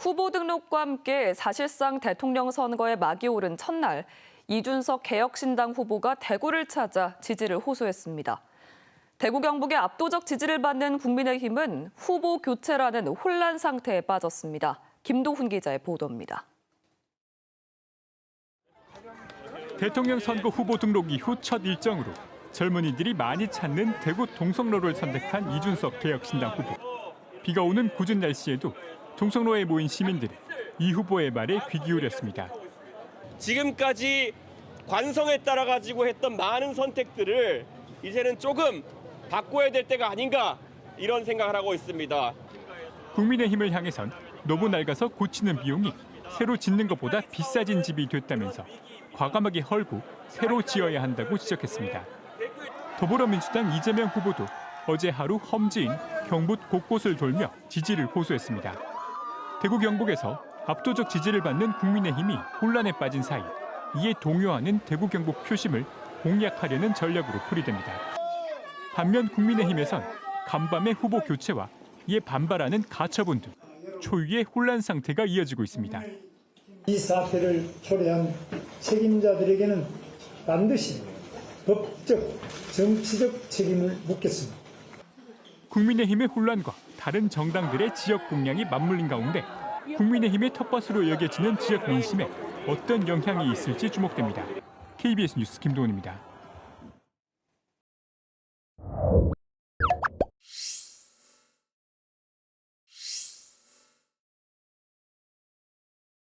후보 등록과 함께 사실상 대통령 선거에 막이 오른 첫날 이준석 개혁신당 후보가 대구를 찾아 지지를 호소했습니다. 대구 경북의 압도적 지지를 받는 국민의힘은 후보 교체라는 혼란 상태에 빠졌습니다. 김도훈 기자의 보도입니다. 대통령 선거 후보 등록 이후 첫 일정으로 젊은이들이 많이 찾는 대구 동성로를 선택한 이준석 개혁신당 후보. 비가 오는 궂은 날씨에도 동성로에 모인 시민들은 이 후보의 말에 귀 기울였습니다. 지금까지 관성에 따라 가지고 했던 많은 선택들을 이제는 조금 바꿔야 될 때가 아닌가 이런 생각을 하고 있습니다. 국민의힘을 향해선 너무 낡아서 고치는 비용이 새로 짓는 것보다 비싸진 집이 됐다면서 과감하게 헐고 새로 지어야 한다고 지적했습니다. 더불어민주당 이재명 후보도 어제 하루 험지인 경북 곳곳을 돌며 지지를 호소했습니다. 대구 경북에서 압도적 지지를 받는 국민의힘이 혼란에 빠진 사이 이에 동요하는 대구 경북 표심을 공략하려는 전략으로 풀이됩니다. 반면 국민의힘에선 간밤의 후보 교체와 이에 반발하는 가처분 등 초유의 혼란 상태가 이어지고 있습니다. 이 사태를 초래한 책임자들에게는 반드시 법적, 정치적 책임을 묻겠습니다. 국민의힘의 혼란과 다른 정당들의 지역 공략이 맞물린 가운데 국민의힘의 텃밭으로 여겨지는 지역 민심에 어떤 영향이 있을지 주목됩니다. KBS 뉴스 김도훈입니다.